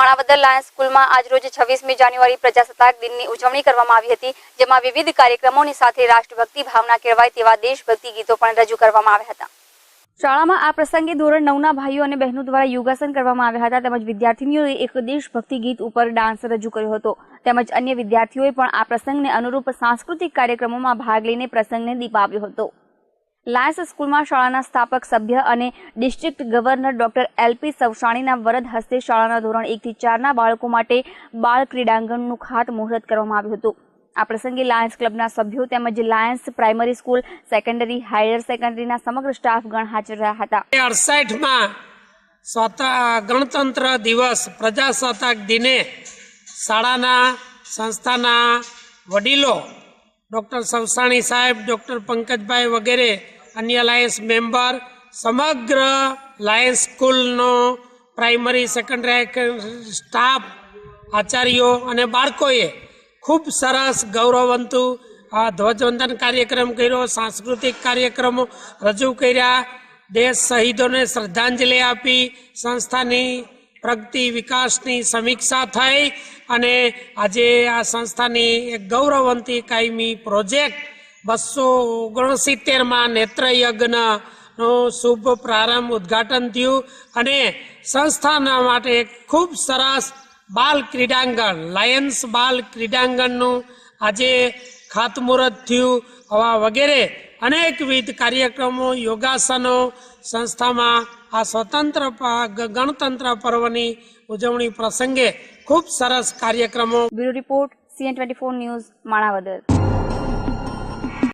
Manavadar Lions સ્કૂલમાં આજરોજ છવ્વીસમી જાન્યુઆરી પ્રજાસત્તાક દિનની ઉજવણી કરવામાં આવી હતી, જેમાં વિવિધ કાર્યક્રમોની સાથે રાષ્ટ્રભક્તિ ભાવના કેળવાય તેવા દેશભક્તિ ગીતો પણ રજૂ કરવામાં આવ્યા હતા. શાળામાં આ પ્રસંગે ધોરણ નવના ભાઈઓ અને બહેનો દ્વારા યોગાસન કરવામાં આવ્યા હતા, તેમજ વિદ્યાર્થીનીઓએ એક દેશભક્તિ ગીત ઉપર ડાન્સ રજૂ કર્યો હતો. તેમજ અન્ય વિદ્યાર્થીઓએ પણ આ પ્રસંગને અનુરૂપ સાંસ્કૃતિક કાર્યક્રમોમાં ભાગ લઈને પ્રસંગને દીપાવ્યો હતો. લાયન્સ સ્કૂલમાં શાળાના સ્થાપક સભ્ય અને ડિસ્ટ્રિક્ટ ગવર્નર ડોક્ટર એલપી સવસાણીના વરદ હસ્તે શાળાના ધોરણ એકથી ચારના બાળકો માટે બાળ ક્રીડાંગણનું ખાતમુહૂર્ત કરવામાં આવ્યું હતું. આ પ્રસંગે લાયન્સ ક્લબના સભ્યો તેમજ Lions primary school, secondary, higher સેકન્ડરીના સમગ્ર સ્ટાફગણ હાજર રહ્યા હતા. અડસઠમાં ગણતંત્ર દિવસ, પ્રજાસત્તાક દિને શાળાના સંસ્થાના વડીલો ડૉક્ટર સવસાણી સાહેબ, ડૉક્ટર પંકજભાઈ વગેરે અન્ય લાયન્સ મેમ્બર સમગ્ર લાયન્સ સ્કૂલનો પ્રાઇમરી સેકન્ડરી સ્ટાફ આચાર્યો અને બાળકોએ ખૂબ સરસ ગૌરવવંતુ આ ધ્વજવંદન કાર્યક્રમ કર્યો, સાંસ્કૃતિક કાર્યક્રમો રજૂ કર્યા, દેશ શહીદોને શ્રદ્ધાંજલિ આપી, સંસ્થાની પ્રગતિ, વિકાસની સમીક્ષા થઈ અને આજે આ સંસ્થાની એક ગૌરવવંતી કાયમી પ્રોજેક્ટ બસો ઓગણસિત્તેરમાં નેત્રયજ્ઞનો શુભ પ્રારંભ ઉદ્ઘાટન થયું અને સંસ્થાના માટે ખૂબ સરસ બાલ ક્રીડાંગણ, લાયન્સ બાલ ક્રીડાંગણનું આજે ખાતમુહૂર્ત થયું હવા વગેરે અનેકવિધ કાર્યક્રમો, યોગાસનો, સંસ્થામાં આ સ્વતંત્ર ગણતંત્ર પર્વની ઉજવણી પ્રસંગે ખૂબ સરસ કાર્યક્રમો bureau report, CN twenty four news, Manavadar.